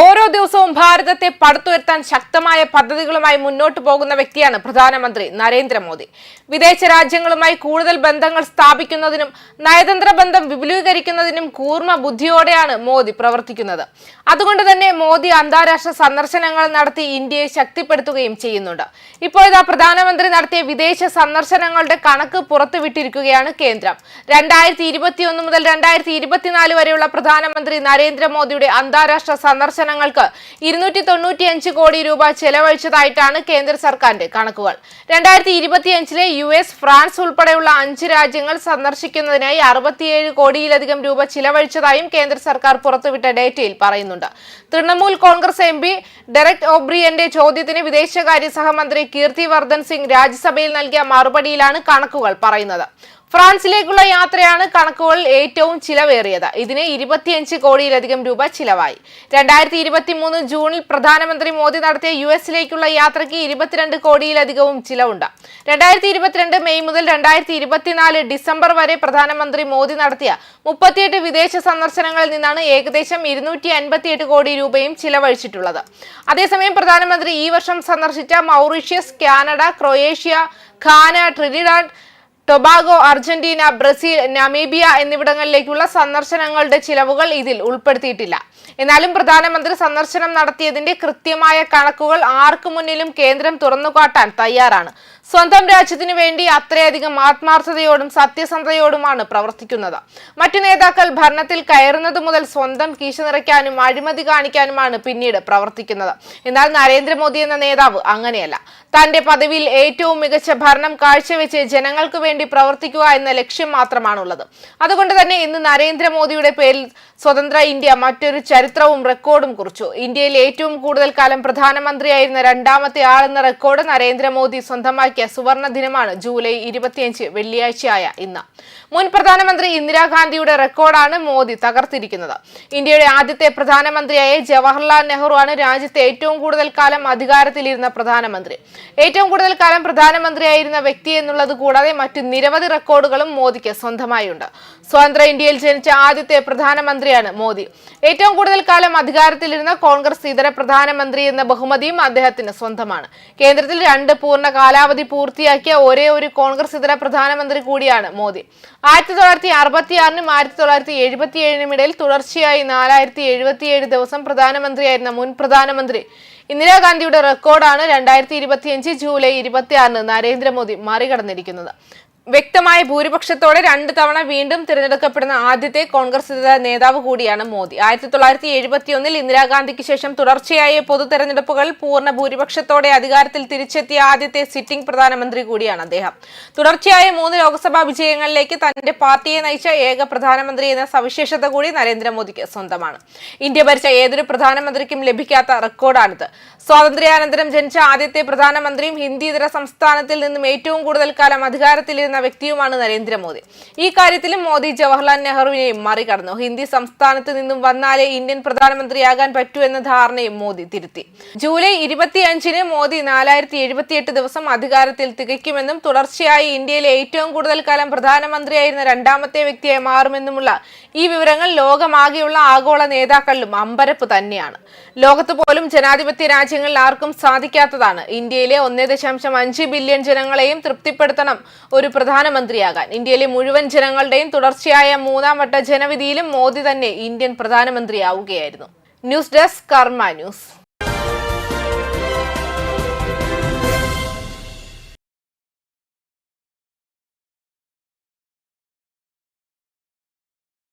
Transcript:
ഓരോ ദിവസവും ഭാരതത്തെ പടുത്തുയർത്താൻ ശക്തമായ പദ്ധതികളുമായി മുന്നോട്ട് പോകുന്ന വ്യക്തിയാണ് പ്രധാനമന്ത്രി നരേന്ദ്രമോദി. വിദേശ രാജ്യങ്ങളുമായി കൂടുതൽ ബന്ധങ്ങൾ സ്ഥാപിക്കുന്നതിനും നയതന്ത്ര ബന്ധം വിപുലീകരിക്കുന്നതിനും കൂർമ്മ ബുദ്ധിയോടെയാണ് മോദി പ്രവർത്തിക്കുന്നത്. അതുകൊണ്ട് തന്നെ മോദി അന്താരാഷ്ട്ര സന്ദർശനങ്ങൾ നടത്തി ഇന്ത്യയെ ശക്തിപ്പെടുത്തുകയും ചെയ്യുന്നുണ്ട്. ഇപ്പോഴത്തെ പ്രധാനമന്ത്രി നടത്തിയ വിദേശ സന്ദർശനങ്ങളുടെ കണക്ക് പുറത്തുവിട്ടിരിക്കുകയാണ് കേന്ദ്രം. രണ്ടായിരത്തി ഇരുപത്തിയൊന്ന് മുതൽ രണ്ടായിരത്തി ഇരുപത്തിനാല് വരെയുള്ള പ്രധാനമന്ത്രി നരേന്ദ്രമോദിയുടെ അന്താരാഷ്ട്ര സന്ദർശനങ്ങൾക്ക് ഇരുന്നൂറ്റി തൊണ്ണൂറ്റിയഞ്ച് കോടി രൂപ ചെലവഴിച്ചതായിട്ടാണ് കേന്ദ്ര സർക്കാരിന്റെ കണക്കുകൾ. രണ്ടായിരത്തി ഇരുപത്തിയഞ്ചിലെ യു എസ് ഫ്രാൻസ് ഉൾപ്പെടെയുള്ള അഞ്ച് രാജ്യങ്ങൾ സന്ദർശിക്കുന്നതിനായി അറുപത്തിയേഴ് കോടിയിലധികം രൂപ ചിലവഴിച്ചതായും കേന്ദ്ര സർക്കാർ പുറത്തുവിട്ട ഡേറ്റയിൽ പറയുന്നുണ്ട്. Trinamool Congress M P Derek ഒബ്രിയന്റെ ചോദ്യത്തിന് വിദേശകാര്യ സഹമന്ത്രി കീർത്തിവർദ്ധൻ സിംഗ് രാജ്യസഭയിൽ നൽകിയ മറുപടിയിലാണ് കണക്കുകൾ പറയുന്നത്. ഫ്രാൻസിലേക്കുള്ള യാത്രയാണ് കണക്കുകളിൽ ഏറ്റവും ചിലവേറിയത്. ഇതിന് ഇരുപത്തിയഞ്ച് കോടിയിലധികം രൂപ ചിലവായി. രണ്ടായിരത്തി ഇരുപത്തി മൂന്ന് ജൂണിൽ പ്രധാനമന്ത്രി മോദി നടത്തിയ യു എസിലേക്കുള്ള യാത്രയ്ക്ക് ഇരുപത്തിരണ്ട് കോടിയിലധികവും ചിലവുണ്ട്. രണ്ടായിരത്തി ഇരുപത്തിരണ്ട് മെയ് മുതൽ രണ്ടായിരത്തി ഇരുപത്തിനാല് ഡിസംബർ വരെ പ്രധാനമന്ത്രി മോദി നടത്തിയ മുപ്പത്തിയെട്ട് വിദേശ സന്ദർശനങ്ങളിൽ നിന്നാണ് ഏകദേശം ഇരുന്നൂറ്റി അൻപത്തിയെട്ട് കോടി രൂപയും ചിലവഴിച്ചിട്ടുള്ളത്. അതേസമയം പ്രധാനമന്ത്രി ഈ വർഷം സന്ദർശിച്ച Mauritius Canada Croatia Ghana Trinidad Tobago Argentina Brazil Namibia എന്നിവിടങ്ങളിലേക്കുള്ള സന്ദർശനങ്ങളുടെ ചിലവുകൾ ഇതിൽ ഉൾപ്പെടുത്തിയിട്ടില്ല. എന്നാലും പ്രധാനമന്ത്രി സന്ദർശനം നടത്തിയതിന്റെ കൃത്യമായ കണക്കുകൾ ആർക്കു മുന്നിലും കേന്ദ്രം തുറന്നുകാട്ടാൻ തയ്യാറാണ്. സ്വന്തം രാജ്യത്തിനു വേണ്ടി അത്രയധികം ആത്മാർത്ഥതയോടും സത്യസന്ധതയോടുമാണ് പ്രവർത്തിക്കുന്നത്. മറ്റു നേതാക്കൾ ഭരണത്തിൽ കയറുന്നത് മുതൽ സ്വന്തം കീശ നിറയ്ക്കാനും അഴിമതി കാണിക്കാനുമാണ് പിന്നീട് പ്രവർത്തിക്കുന്നത്. എന്നാൽ നരേന്ദ്രമോദി എന്ന നേതാവ് അങ്ങനെയല്ല. തന്റെ പദവിയിൽ ഏറ്റവും മികച്ച ഭരണം കാഴ്ചവെച്ച് ജനങ്ങൾക്ക് വേണ്ടി പ്രവർത്തിക്കുക എന്ന ലക്ഷ്യം മാത്രമാണുള്ളത്. അതുകൊണ്ട് തന്നെ ഇന്ന് നരേന്ദ്രമോദിയുടെ പേരിൽ സ്വതന്ത്ര ഇന്ത്യ മറ്റൊരു ചരിത്രവും റെക്കോർഡും കുറിച്ചു. ഇന്ത്യയിൽ ഏറ്റവും കൂടുതൽ കാലം പ്രധാനമന്ത്രിയായിരുന്ന രണ്ടാമത്തെ ആളെന്ന റെക്കോർഡ് നരേന്ദ്രമോദി സ്വന്തമാക്കിയ സുവർണ ദിനമാണ് ജൂലൈ ഇരുപത്തിയഞ്ച് വെള്ളിയാഴ്ചയായ ഇന്ന്. മുൻ പ്രധാനമന്ത്രി ഇന്ദിരാഗാന്ധിയുടെ റെക്കോർഡാണ് മോദി തകർത്തിരിക്കുന്നത്. ഇന്ത്യയുടെ ആദ്യത്തെ പ്രധാനമന്ത്രിയായ ജവഹർലാൽ നെഹ്റു ആണ് രാജ്യത്തെ ഏറ്റവും കൂടുതൽ കാലം അധികാരത്തിലിരുന്ന പ്രധാനമന്ത്രി. ഏറ്റവും കൂടുതൽ കാലം പ്രധാനമന്ത്രിയായിരുന്ന വ്യക്തി എന്നുള്ളത് കൂടാതെ മറ്റ് നിരവധി റെക്കോർഡുകളും മോദിക്ക് സ്വന്തമായുണ്ട്. സ്വതന്ത്ര ഇന്ത്യയിൽ ജനിച്ച ആദ്യത്തെ പ്രധാനമന്ത്രിയാണ് മോദി. ഏറ്റവും കൂടുതൽ കാലം അധികാരത്തിലിരുന്ന കോൺഗ്രസ് ഇതര പ്രധാനമന്ത്രി എന്ന ബഹുമതിയും അദ്ദേഹത്തിന് സ്വന്തമാണ്. കേന്ദ്രത്തിൽ രണ്ട് പൂർണ കാലാവധി പൂർത്തിയാക്കിയ ഒരേ ഒരു കോൺഗ്രസ് ഇതര പ്രധാനമന്ത്രി കൂടിയാണ് മോദി. ആയിരത്തി തൊള്ളായിരത്തി അറുപത്തിയാറിനും ആയിരത്തി തൊള്ളായിരത്തി എഴുപത്തിയേഴിനും ഇടയിൽ തുടർച്ചയായി നാലായിരത്തി എഴുപത്തിയേഴ് ദിവസം പ്രധാനമന്ത്രിയായിരുന്ന മുൻ പ്രധാനമന്ത്രി ഇന്ദിരാഗാന്ധിയുടെ റെക്കോർഡാണ് രണ്ടായിരത്തി ഇരുപത്തിയഞ്ച് ജൂലൈ ഇരുപത്തിയാറിന് നരേന്ദ്രമോദി മറികടന്നിരിക്കുന്നത്. വ്യക്തമായ ഭൂരിപക്ഷത്തോടെ രണ്ട് തവണ വീണ്ടും തിരഞ്ഞെടുക്കപ്പെടുന്ന ആദ്യത്തെ കോൺഗ്രസ് നേതാവ് കൂടിയാണ് മോദി. ആയിരത്തി തൊള്ളായിരത്തി എഴുപത്തിയൊന്നിൽ ഇന്ദിരാഗാന്ധിക്ക് ശേഷം തുടർച്ചയായ പൊതു തെരഞ്ഞെടുപ്പുകൾ പൂർണ ഭൂരിപക്ഷത്തോടെ അധികാരത്തിൽ തിരിച്ചെത്തിയ ആദ്യത്തെ സിറ്റിംഗ് പ്രധാനമന്ത്രി കൂടിയാണ് അദ്ദേഹം. തുടർച്ചയായ മൂന്ന് ലോക്സഭാ വിജയങ്ങളിലേക്ക് തന്റെ പാർട്ടിയെ നയിച്ച ഏക പ്രധാനമന്ത്രി എന്ന സവിശേഷത കൂടി നരേന്ദ്രമോദിക്ക് സ്വന്തമാണ്. ഇന്ത്യ ഭരിച്ച ഏതൊരു പ്രധാനമന്ത്രിക്കും ലഭിക്കാത്ത റെക്കോർഡാണിത്. സ്വാതന്ത്ര്യാനന്തരം ജനിച്ച ആദ്യത്തെ പ്രധാനമന്ത്രിയും ഹിന്ദി ഇതര സംസ്ഥാനത്തിൽ നിന്നും ഏറ്റവും കൂടുതൽ കാലം അധികാരത്തിലിരുന്ന വ്യക്തിയുമാണ് നരേന്ദ്രമോദി. ഈ കാര്യത്തിലും മോദി ജവഹർലാൽ നെഹ്റുവിനെയും മറികടന്നു. ഹിന്ദി സംസ്ഥാനത്ത് നിന്നും വന്നാലേ ഇന്ത്യൻ പ്രധാനമന്ത്രിയാകാൻ പറ്റൂ എന്ന ധാരണയും മോദി തിരുത്തി. ജൂലൈ ഇരുപത്തിയഞ്ചിന് മോദി നാലായിരത്തി എഴുപത്തിയെട്ട് ദിവസം അധികാരത്തിൽ തികയ്ക്കുമെന്നും തുടർച്ചയായി ഇന്ത്യയിലെ ഏറ്റവും കൂടുതൽ കാലം പ്രധാനമന്ത്രിയായിരുന്ന രണ്ടാമത്തെ വ്യക്തിയായി മാറുമെന്നുമുള്ള ഈ വിവരങ്ങൾ ലോകമാകെയുള്ള ആഗോള നേതാക്കളിലും അമ്പരപ്പ് തന്നെയാണ്. ലോകത്ത് പോലും ജനാധിപത്യ രാജ്യങ്ങളിൽ ആർക്കും സാധിക്കാത്തതാണ്. ഇന്ത്യയിലെ ഒന്നേ ദശാംശം അഞ്ച് ബില്യൺ ജനങ്ങളെയും തൃപ്തിപ്പെടുത്തണം ഒരു പ്രധാനമന്ത്രിയാകാൻ. ഇന്ത്യയിലെ മുഴുവൻ ജനങ്ങളുടെയും തുടർച്ചയായ മൂന്നാം വട്ട ജനവിധിയിലും മോദി തന്നെ Indian പ്രധാനമന്ത്രിയാവുകയായിരുന്നു. News desk Karma news.